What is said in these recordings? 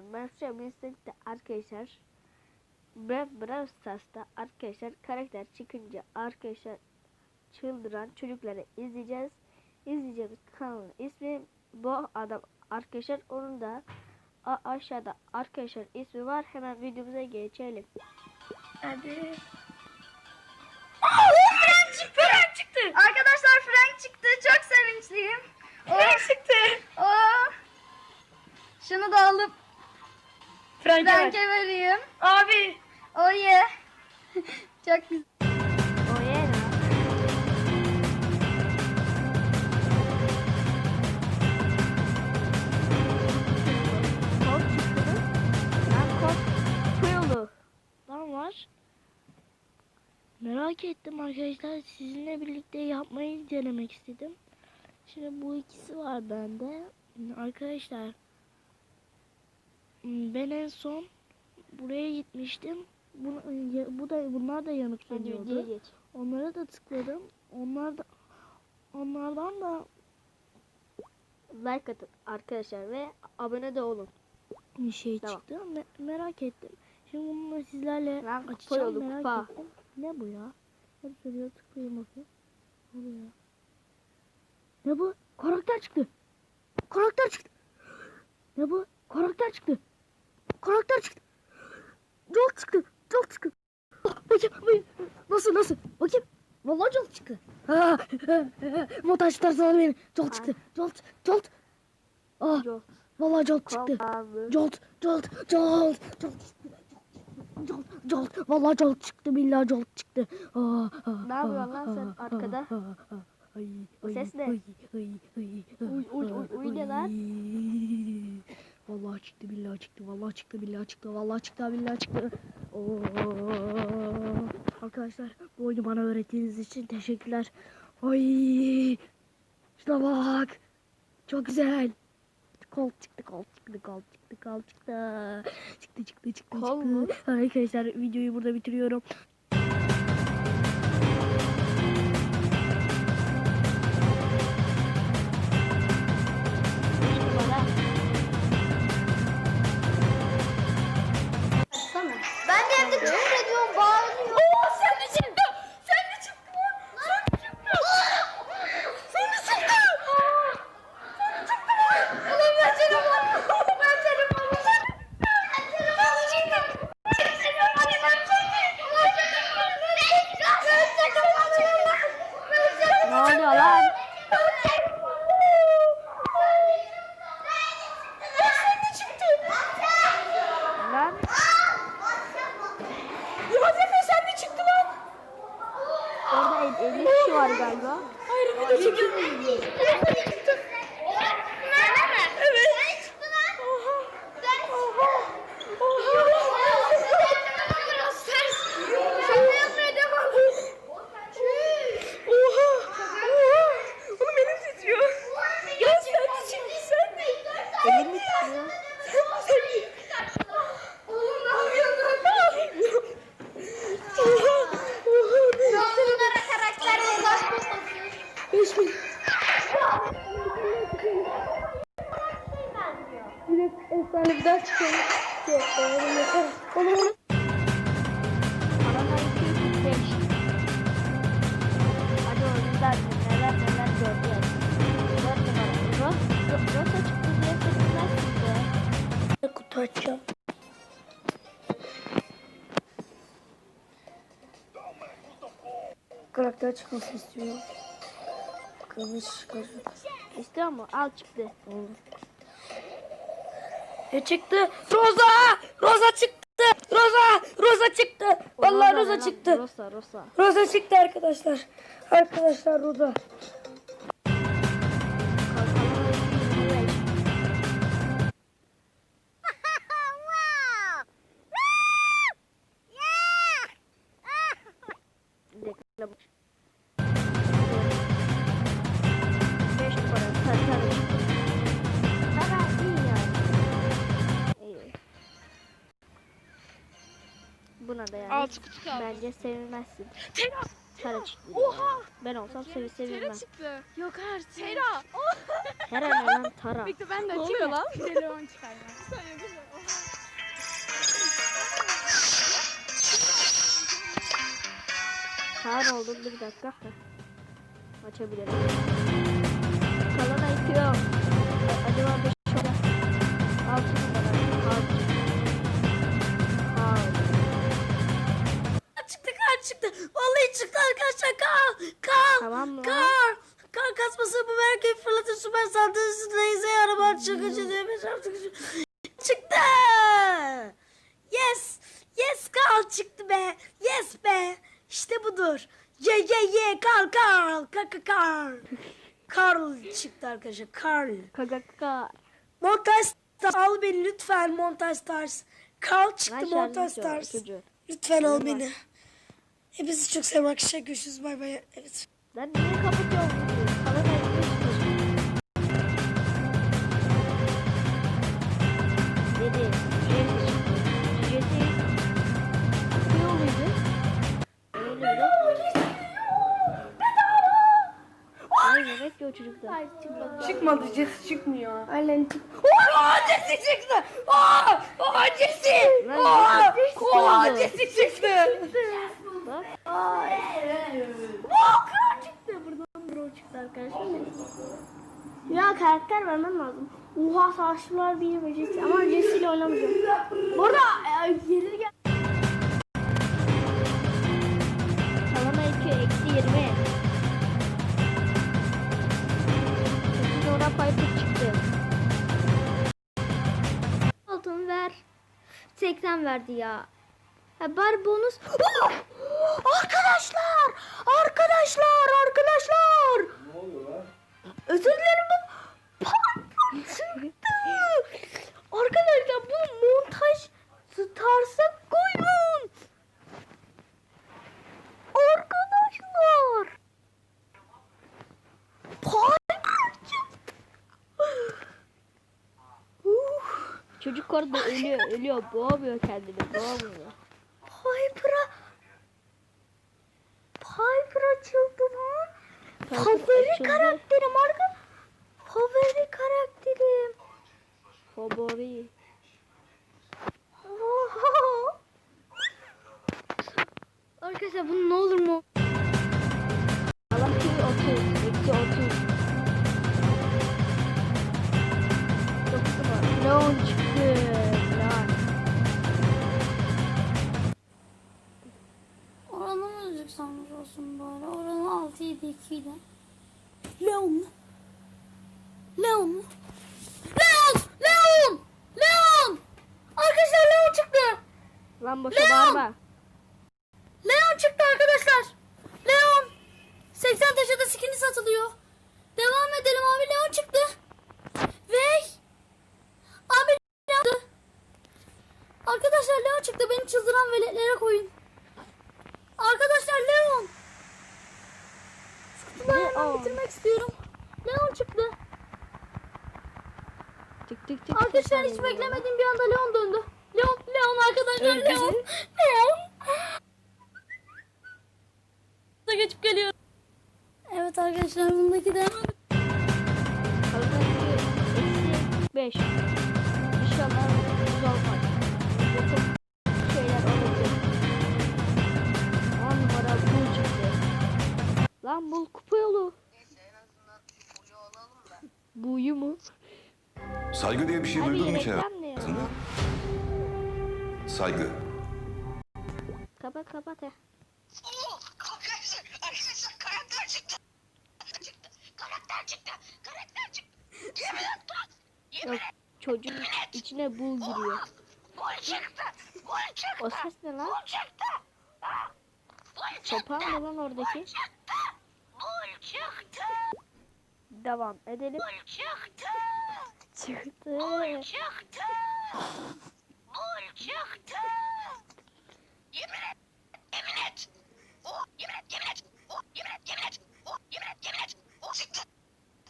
Şu Instagram'da arkadaşlar ben Brawl Stars'ta arkadaşlar karakter çıkınca arkadaşlar çıldıran çocukları izleyeceğiz. İzleyeceğimiz kanalın ismi bu adam arkadaşlar onun da aşağıda arkadaşlar ismi var. Hemen videomuza geçelim. Hadi. Frank çıktı. Frank çıktı. Arkadaşlar Frank çıktı. Çok sevinçliyim. Frank çıktı. Oo. Şunu da alıp Frank'e vereyim. Abi. Oh yeah. Çok güzel. O yeah. Kod çıktı. Ben kod Kuyulu. Lan var. Merak ettim arkadaşlar. Sizinle birlikte yapmayı denemek istedim. Şimdi bu ikisi var bende. Arkadaşlar ben en son buraya gitmiştim. Bu, bu da bunlar da yanık geliyordu. Onlara da tıkladım. Onlar da onlardan da like atın arkadaşlar ve abone de olun. Bir şey Tamam. çıktı. Me- merak ettim. Şimdi bununla sizlerle kupa açacağım merak kupa. ettim. Ne bu ya? Ne söylüyor tıklayayım bakayım. Ne bu ya? Ne bu? Karakter çıktı. Karakter çıktı. Ne bu? Karakter çıktı. Karakter çıktı. Jolt çıktı. Jolt çıktı. Ah, Bakayım, bakayım. Nasıl nasıl? Bakayım. Vallahi Jolt çıktı. Ha, Montaj tarzı var benim. Jolt çıktı. Jolt. Jolt. Ah, Jolt. vallahi Jolt çıktı. Jolt, jolt, jolt, jolt, jolt, jolt. Vallahi jolt çıktı, billahi jolt çıktı. Aa, aa, Ne yapıyorsun aa, lan sen aa, arkada? aa, aa, Ay, Bu ay, ses ne? ay, ay, ay, Uy, uy, uy, uy ne lan? ay. Vallahi çıktı, billahi çıktı, vallahi çıktı, billahi çıktı, vallahi çıktı, billahi çıktı. Oo. Arkadaşlar bu oyunu bana öğrettiğiniz için teşekkürler. Ay, şuna bak. Çok güzel. Kol çıktı, kol çıktı, kol çıktı, kol çıktı. Çıktı, çıktı, çıktı, Kol çıktı. mu? Arkadaşlar videoyu burada bitiriyorum. Hayır bir de çıktı. Evet. Oha. Oha. Oha. Oha. Oğlum elim titriyor. Ya sen sen Kutu açacağım. Karakter çıkmasını istiyorum. Hiç çıkaracak. İstiyor mu? Al çıktı. Ne çıktı? Rosa! Rosa çıktı! Rosa! Rosa çıktı! Vallahi Rosa lan? çıktı. Rosa Rosa. Rosa çıktı arkadaşlar. Arkadaşlar Rosa. buna da yani. Altı kutu kaldı. Bence sevilmezsin. Tera! Tera çıktı. Oha! Ben olsam sevi sevilmem. Tera çıktı. Yok artık. Tera! Tera ne lan Tara? Bekle ben de açayım. Ne oluyor lan? Telefon çıkarma. Sayın güzel. Oha. Sağır oldum bir dakika. Açabilirim. Salona itiyor. Acaba Kar. Mı? Kar. Kar kasması bu erkek fırlatır süper saldırısı neyse araba çıkıcı demiş Çıktı. Yes. Yes kar çıktı be. Yes be. İşte budur. Ye ye ye kar kar. Kar kar kar. Karl çıktı arkadaşlar. Karl. Kaka kaka. Montaj al beni lütfen Montaj Stars. Karl çıktı Montaj Stars. Lütfen al beni. Hepinizi çok seviyorum arkadaşlar. Görüşürüz. Bay bay. Evet. Lan niye kapatıyorsun? Kalana itiyor. Dedi. Jesse çıktı. Jesse. Ne oluyordu? Öyle öyle. Ay yemek yiyor çocuklar. Çıkmadı Jesse çıkmıyor. Aynen çıktı. Oha Jesse çıktı. Oha! Oha Jesse! Oha! Oha. Jesse çıktı. Bak. Buradan arkadaşlar. Ya karakter vermem lazım. Oha savaşçılar bir ve Jesse. Ama Jesse ile oynamayacağım. Bu arada e, geri gel. Kalana 2 eksi 20. Sekiz ora Piper çıktı. Altın ver. 80 verdi ya. Ha bari bonus. Oh! Arkadaşlar! Arkadaşlar! Arkadaşlar! Özür dilerim bu çıktı. Arkadaşlar bunu montaj Stars'a koyun. Arkadaşlar. Uh, Çocuk orada ölüyor, ölüyor. Boğamıyor kendini, boğamıyor. Piper'a Piper açıldı Favori açıldı. karakterim arka. Favori karakterim. Favori. Oho. Arkadaşlar bunu ne olur mu? Kalan 2 30, eksi 30. Dokuz numara. Leon çıktı. Leon. Oranı müzik sanmış olsun bari. Oranı 6 7 2 ile. Leon. Leon. Leon! Leon! Leon! Arkadaşlar Leon çıktı. Lan boşa bağırma. Leon çıktı arkadaşlar. Leon. 80 taşa da skin'i satılıyor. Devam edelim abi Leon çıktı. Ve abi Leon. Arkadaşlar Leon çıktı. Beni çıldıran veletlere koyun. Arkadaşlar Leon. Hemen bitirmek istiyorum. Leon çıktı. Tık tık tık. Arkadaşlar hiç beklemediğim bir anda Leon döndü. Leon, Leon arkadaşlar Öldü. Leon. Leon. Da geçip geliyor. Evet arkadaşlar bundaki de hemen Kalan 2 eksi 5. İnşallah düz olmaz. Çok şeyler olabilir. 10 numara bul çıktı. Lan bul yolu. Buyu mu? Saygı diye bir şey Abi duydun mu hayatında? Saygı. Kapat kapat he. Arkadaşlar, arkadaşlar karakter çıktı. Çıktı. Karakter çıktı. Karakter çıktı. Yemin et lan. Yok çocuğun içine bul giriyor. Gol çıktı. Gol çıktı. O ses ne lan? Gol çıktı. Ah, Gol çıktı. Topa mı lan oradaki? Gol çıktı. Devam edelim. Gol çıktı. Çıktı. Gol çıktı. Gol çıktı. Yemin et. Yemin et. Oh, yemin et, yemin et. Oh, yemin et, yemin et. Oh, yemin et, yemin et. Oh, çıktı.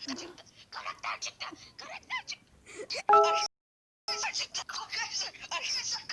Çıktı. Karakter çıktı. Karakter çıktı. Arkadaşlar çıktı. Arkadaşlar, arkadaşlar